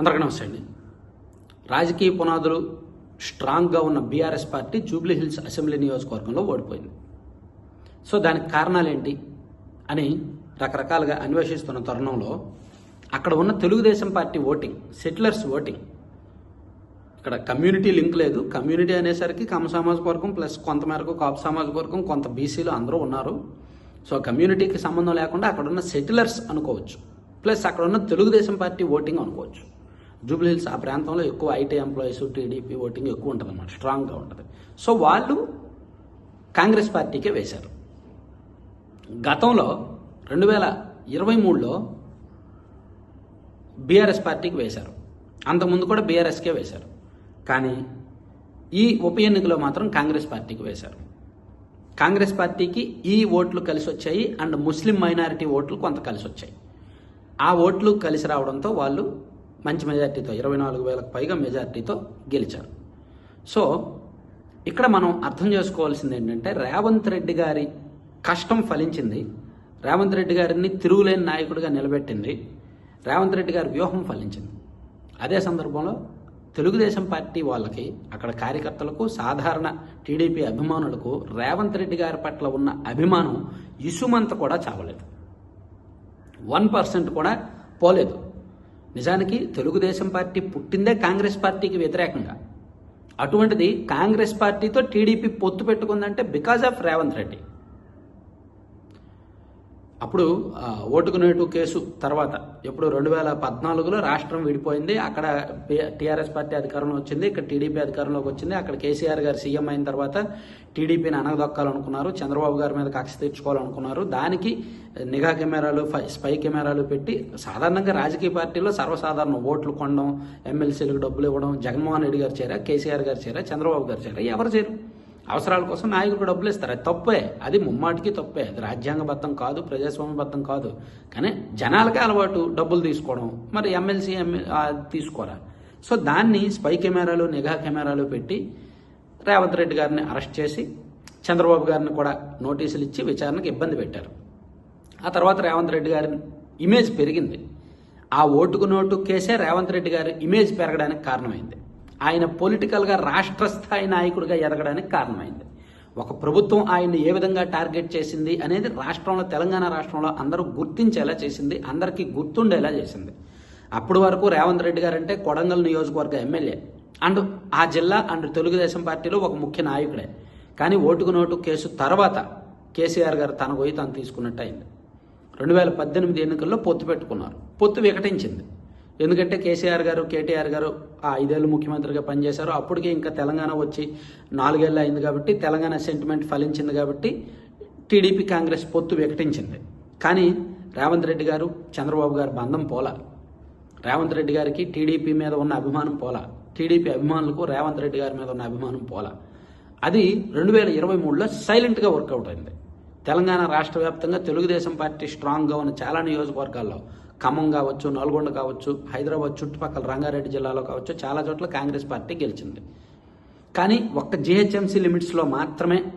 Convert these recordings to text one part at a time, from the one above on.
అందరికీ నమస్తే అండి. రాజకీయ పునాదులు స్ట్రాంగ్గా ఉన్న BRS party Jubilee Hills assembly నియోజకవర్గంలో ఓడిపోయింది. సో దానికి కారణాలు ఏంటి అని రకరకాలుగా అన్వేషిస్తున్న తరుణంలో అక్కడ ఉన్న Telugu Desam party voting settlers voting ఇక్కడ కమ్యూనిటీ లింక్ లేదు. కమ్యూనిటీ అనేసరికి కమ సామాజిక వర్గం ప్లస్ కొంతమేరకు కాపు సామాజిక వర్గం కొంత బీసీలు అందరూ ఉన్నారు. సో కమ్యూనిటీకి సంబంధం లేకుండా అక్కడ ఉన్న సెటిలర్స్ అనుకోవచ్చు. ప్లస్ అక్కడ ఉన్న తెలుగుదేశం పార్టీ ఓటింగ్ అనుకోవచ్చు. జూబ్లీహిల్స్ ఆ ప్రాంతంలో ఎక్కువ ఐటీ ఎంప్లాయీస్ టీడీపీ ఓటింగ్ ఎక్కువ ఉంటుంది అన్నమాట స్ట్రాంగ్గా ఉంటుంది. సో వాళ్ళు కాంగ్రెస్ పార్టీకే వేశారు. గతంలో రెండు వేల ఇరవై మూడులో బీఆర్ఎస్ పార్టీకి వేశారు. అంతకుముందు కూడా బీఆర్ఎస్కే వేశారు. కానీ ఈ ఉప ఎన్నికలో మాత్రం కాంగ్రెస్ పార్టీకి వేశారు. కాంగ్రెస్ పార్టీకి ఈ ఓట్లు కలిసి వచ్చాయి అండ్ ముస్లిం మైనారిటీ ఓట్లు కొంత కలిసి వచ్చాయి ఆ ఓట్లు కలిసి రావడంతో వాళ్ళు మంచి మెజార్టీతో ఇరవై నాలుగు వేలకు పైగా మెజార్టీతో గెలిచారు. సో ఇక్కడ మనం అర్థం చేసుకోవాల్సింది ఏంటంటే రేవంత్ రెడ్డి గారి కష్టం ఫలించింది. రేవంత్ రెడ్డి గారిని తిరుగులేని నాయకుడిగా నిలబెట్టింది. రేవంత్ రెడ్డి గారి వ్యూహం ఫలించింది. అదే సందర్భంలో తెలుగుదేశం పార్టీ వాళ్ళకి అక్కడ కార్యకర్తలకు సాధారణ టీడీపీ అభిమానులకు రేవంత్ రెడ్డి గారి పట్ల ఉన్న అభిమానం ఇసుమంత కూడా చావలేదు. వన్ పర్సెంట్ కూడా పోలేదు. నిజానికి తెలుగుదేశం పార్టీ పుట్టిందే కాంగ్రెస్ పార్టీకి వ్యతిరేకంగా. అటువంటిది కాంగ్రెస్ పార్టీతో టీడీపీ పొత్తు పెట్టుకుందంటే బికాజ్ ఆఫ్ రేవంత్ రెడ్డి. అప్పుడు ఓటుకు నేటు కేసు తర్వాత ఎప్పుడు రెండు వేల పద్నాలుగులో రాష్ట్రం విడిపోయింది అక్కడ టీఆర్ఎస్ పార్టీ అధికారంలో వచ్చింది ఇక్కడ టీడీపీ అధికారంలోకి వచ్చింది అక్కడ కేసీఆర్ గారు సీఎం అయిన తర్వాత టీడీపీని అనగదొక్కాలనుకున్నారు చంద్రబాబు గారి మీద కక్ష తీర్చుకోవాలనుకున్నారు. దానికి నిఘా కెమెరాలు ఫై- స్పై కెమెరాలు పెట్టి సాధారణంగా రాజకీయ పార్టీలో సర్వసాధారణ ఓట్లు కొనడం ఎమ్మెల్సీలకు డబ్బులు ఇవ్వడం జగన్మోహన్ రెడ్డి గారు చేరా కేసీఆర్ గారు చేరా చంద్రబాబు గారు చేరా ఎవరు చేరు అవసరాల కోసం నాయకులకు డబ్బులు ఇస్తారు. అది తప్పే. అది ముమ్మాటికి తప్పే. అది రాజ్యాంగబద్ధం కాదు ప్రజాస్వామ్యబద్ధం కాదు. కానీ జనాలకే అలవాటు డబ్బులు తీసుకోవడం. మరి ఎమ్మెల్సీ ఎమ్మె తీసుకోరా సో దాన్ని స్పై కెమెరాలు నిఘా కెమెరాలు పెట్టి రేవంత్ రెడ్డి గారిని అరెస్ట్ చేసి చంద్రబాబు గారిని కూడా నోటీసులు ఇచ్చి విచారణకు ఇబ్బంది పెట్టారు. ఆ తర్వాత రేవంత్ రెడ్డి గారి ఇమేజ్ పెరిగింది. ఆ ఓటుకు నోటు కేసే రేవంత్ రెడ్డి గారి ఇమేజ్ పెరగడానికి కారణమైంది. ఆయన పొలిటికల్గా రాష్ట్ర స్థాయి నాయకుడిగా ఎదగడానికి కారణమైంది. ఒక ప్రభుత్వం ఆయన్ని ఏ విధంగా టార్గెట్ చేసింది అనేది రాష్ట్రంలో తెలంగాణ రాష్ట్రంలో అందరూ గుర్తించేలా చేసింది అందరికీ గుర్తుండేలా చేసింది. అప్పటి వరకు రేవంత్ రెడ్డి గారు అంటే కొడంగల్ నియోజకవర్గ ఎమ్మెల్యే. అండ్ ఆ జిల్లా అండ్ తెలుగుదేశం పార్టీలో ఒక ముఖ్య నాయకుడే. కానీ ఓటుకు నోటు కేసు తర్వాత కేసీఆర్ గారు తన పోయి తాను తీసుకున్నట్టు అయింది. రెండు వేల పద్దెనిమిది ఎన్నికల్లో పొత్తు పెట్టుకున్నారు. పొత్తు వికటించింది. ఎందుకంటే కేసీఆర్ గారు కేటీఆర్ గారు ఆ ఐదేళ్ళు ముఖ్యమంత్రిగా పనిచేశారు. అప్పటికే ఇంకా తెలంగాణ వచ్చి నాలుగేళ్ళు అయింది కాబట్టి తెలంగాణ సెంటిమెంట్ ఫలించింది కాబట్టి టీడీపీ కాంగ్రెస్ పొత్తు వికటించింది. కానీ రేవంత్ రెడ్డి గారు చంద్రబాబు గారు బంధం పోలా. రేవంత్ రెడ్డి గారికి టీడీపీ మీద ఉన్న అభిమానం పోలా. టీడీపీ అభిమానులకు రేవంత్ రెడ్డి గారి మీద ఉన్న అభిమానం పోలా. అది రెండు వేల ఇరవై మూడులో సైలెంట్గా వర్కౌట్ అయింది. తెలంగాణ రాష్ట్ర వ్యాప్తంగా తెలుగుదేశం పార్టీ స్ట్రాంగ్గా ఉన్న చాలా నియోజకవర్గాల్లో ఖమ్మం కావచ్చు నల్గొండ కావచ్చు హైదరాబాద్ చుట్టుపక్కల రంగారెడ్డి జిల్లాలో కావచ్చు చాలా చోట్ల కాంగ్రెస్ పార్టీ గెలిచింది. కానీ ఒక్క జిహెచ్ఎంసీ లిమిట్స్లో మాత్రమే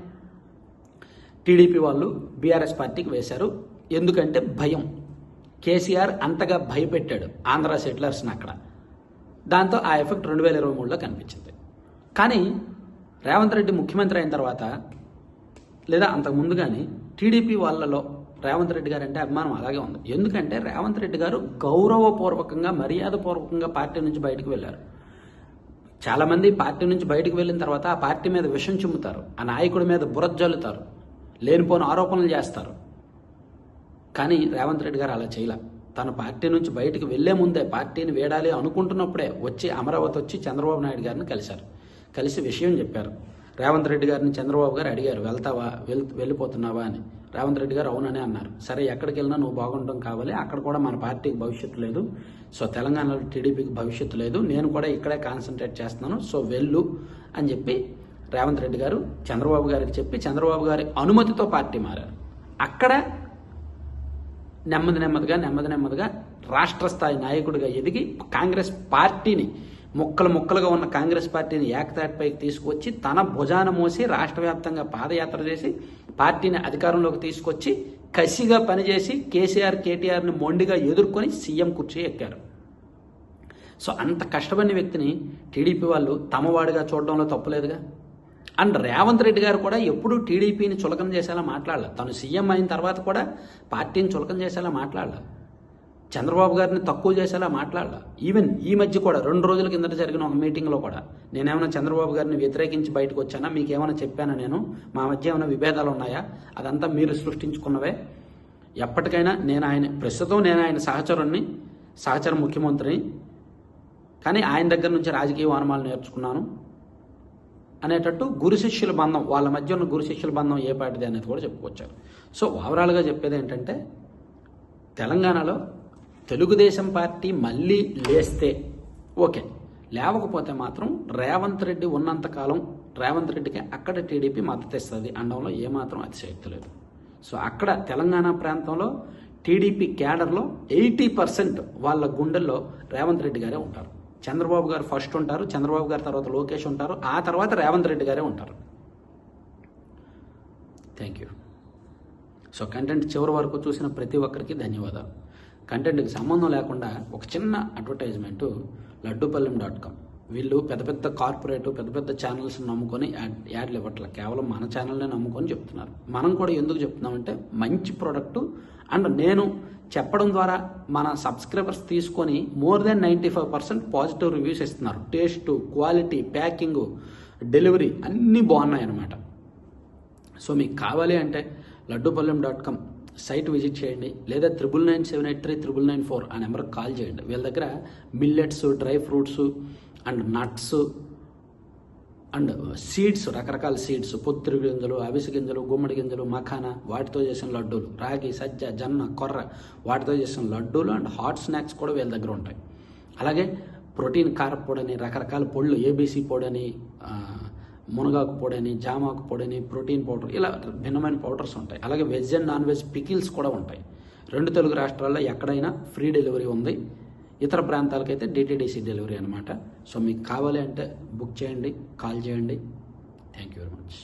టీడీపీ వాళ్ళు బీఆర్ఎస్ పార్టీకి వేశారు. ఎందుకంటే భయం. కేసీఆర్ అంతగా భయపెట్టాడు ఆంధ్ర సెటిలర్స్ని అక్కడ. దాంతో ఆ ఎఫెక్ట్ రెండు వేల ఇరవై మూడులో కనిపించింది. కానీ రేవంత్ రెడ్డి ముఖ్యమంత్రి అయిన తర్వాత లేదా అంతకుముందు కానీ టీడీపీ వాళ్ళలో రేవంత్ రెడ్డి గారు అంటే అభిమానం అలాగే ఉంది. ఎందుకంటే రేవంత్ రెడ్డి గారు గౌరవపూర్వకంగా మర్యాదపూర్వకంగా పార్టీ నుంచి బయటకు వెళ్ళారు. చాలామంది పార్టీ నుంచి బయటకు వెళ్ళిన తర్వాత ఆ పార్టీ మీద విషం చిమ్ముతారు ఆ నాయకుడి మీద బురజల్లుతారు లేనిపోని ఆరోపణలు చేస్తారు. కానీ రేవంత్ రెడ్డి గారు అలా చేయలే. తన పార్టీ నుంచి బయటకు వెళ్ళే ముందే పార్టీని వేడాలి అనుకుంటున్నప్పుడే వచ్చి అమరావతి వచ్చి చంద్రబాబు నాయుడు గారిని కలిశారు. కలిసి విషయం చెప్పారు. రేవంత్ రెడ్డి గారిని చంద్రబాబు గారు అడిగారు వెళ్తావా? వెళ్ వెళ్ళిపోతున్నావా? అని. రేవంత్ రెడ్డి గారు అవునని అన్నారు. సరే ఎక్కడికి వెళ్ళినా నువ్వు బాగుండడం కావాలి. అక్కడ కూడా మన పార్టీకి భవిష్యత్తు లేదు. సో తెలంగాణలో టీడీపీకి భవిష్యత్తు లేదు. నేను కూడా ఇక్కడే కాన్సన్ట్రేట్ చేస్తున్నాను. సో వెళ్ళు అని చెప్పి రేవంత్ రెడ్డి గారు చంద్రబాబు గారికి చెప్పి చంద్రబాబు గారి అనుమతితో పార్టీ మారారు. అక్కడ నెమ్మది నెమ్మదిగా నెమ్మది నెమ్మదిగా రాష్ట్ర స్థాయి నాయకుడిగా ఎదిగి కాంగ్రెస్ పార్టీని ముక్కలు ముక్కలుగా ఉన్న కాంగ్రెస్ పార్టీని ఏకతాటిపైకి తీసుకొచ్చి తన భుజాన మోసి రాష్ట్ర వ్యాప్తంగా పాదయాత్ర చేసి పార్టీని అధికారంలోకి తీసుకొచ్చి కసిగా పనిచేసి కేసీఆర్ కేటీఆర్ని మొండిగా ఎదుర్కొని సీఎం కుర్చీ ఎక్కారు. సో అంత కష్టపడిన వ్యక్తిని టీడీపీ వాళ్ళు తమవాడిగా చూడడంలో తప్పులేదుగా అండ్ రేవంత్ రెడ్డి గారు కూడా ఎప్పుడూ టీడీపీని చులకన చేసేలా మాట్లాడాలి తను సీఎం అయిన తర్వాత కూడా పార్టీని చులకన చేసేలా మాట్లాడాలి చంద్రబాబు గారిని తక్కువ చేసేలా మాట్లాడాల. ఈవెన్ ఈ మధ్య కూడా రెండు రోజుల కిందట జరిగిన ఒక మీటింగ్లో కూడా నేనేమైనా చంద్రబాబు గారిని వ్యతిరేకించి బయటకు వచ్చానా? మీకు ఏమైనా చెప్పానా నేను? మా మధ్య ఏమైనా విభేదాలు ఉన్నాయా? అదంతా మీరు సృష్టించుకున్నవే. ఎప్పటికైనా నేను ఆయన ప్రస్తుతం నేను ఆయన సహచరుణ్ణి సహచర ముఖ్యమంత్రిని కానీ ఆయన దగ్గర నుంచి రాజకీయ వానమాలు నేర్చుకున్నాను అనేటట్టు గురు శిష్యుల బంధం వాళ్ళ మధ్య ఉన్న గురు శిష్యుల బంధం ఏ పాటిది అనేది కూడా చెప్పుకొచ్చారు. సో ఓవరాల్గా చెప్పేది ఏంటంటే తెలంగాణలో తెలుగుదేశం పార్టీ మళ్ళీ లేస్తే ఓకే. లేవకపోతే మాత్రం రేవంత్ రెడ్డి ఉన్నంతకాలం రేవంత్ రెడ్డికి అక్కడ టీడీపీ మద్దతు ఇస్తుంది అనడంలో ఏమాత్రం అతిశయక్తి లేదు. సో అక్కడ తెలంగాణ ప్రాంతంలో టీడీపీ క్యాడర్లో ఎయిటీ పర్సెంట్ వాళ్ళ గుండెల్లో రేవంత్ రెడ్డి గారే ఉంటారు. చంద్రబాబు గారు ఫస్ట్ ఉంటారు చంద్రబాబు గారి తర్వాత లోకేష్ ఉంటారు ఆ తర్వాత రేవంత్ రెడ్డి గారే ఉంటారు. థ్యాంక్ యూ సో కంటెంట్ చివరి వరకు చూసిన ప్రతి ఒక్కరికి ధన్యవాదాలు. కంటెంట్కి సంబంధం లేకుండా ఒక చిన్న అడ్వర్టైజ్మెంటు లడ్డుపల్లెం డాట్ కామ్. వీళ్ళు పెద్ద పెద్ద కార్పొరేట్ పెద్ద పెద్ద ఛానల్స్ నమ్ముకొని యాడ్ యాడ్లు ఇవ్వట్లే. కేవలం మన ఛానల్నే నమ్ముకొని చెప్తున్నారు. మనం కూడా ఎందుకు చెప్తున్నామంటే మంచి ప్రోడక్ట్ అండ్ నేను చెప్పడం ద్వారా మన సబ్స్క్రైబర్స్ తీసుకొని more then ninety five percent positive reviews ఇస్తున్నారు. టేస్ట్ క్వాలిటీ ప్యాకింగ్ డెలివరీ అన్నీ బాగున్నాయి అన్నమాట సో మీకు కావాలి అంటే Laddupallem dot com site visit చేయండి. లేదా triple nine seven eight three triple nine four ఆ నెంబర్కి కాల్ చేయండి. వీళ్ళ దగ్గర millets dry fruits and nuts and seeds రకరకాల సీడ్స్ పొత్తిరి గింజలు అవిసి గింజలు గుమ్మడి గింజలు మఖానా వాటితో చేసిన లడ్డూలు రాగి సజ్జ జొన్న కొర్ర వాటితో చేసిన లడ్డూలు అండ్ హాట్ స్నాక్స్ కూడా వీళ్ళ దగ్గర ఉంటాయి. అలాగే ప్రోటీన్ కారపొడని రకరకాల పొళ్ళు ఏబీసీ పొడి అని మునగాకు పొడి జామాకు పొడని ప్రోటీన్ పౌడర్ ఇలా భిన్నమైన పౌడర్స్ ఉంటాయి. అలాగే veg and non veg pickles కూడా ఉంటాయి. రెండు తెలుగు రాష్ట్రాల్లో ఎక్కడైనా ఫ్రీ డెలివరీ ఉంది. ఇతర ప్రాంతాలకైతే డిటీడీసీ డెలివరీ అనమాట సో మీకు కావాలి అంటే బుక్ చేయండి కాల్ చేయండి. Thank you very much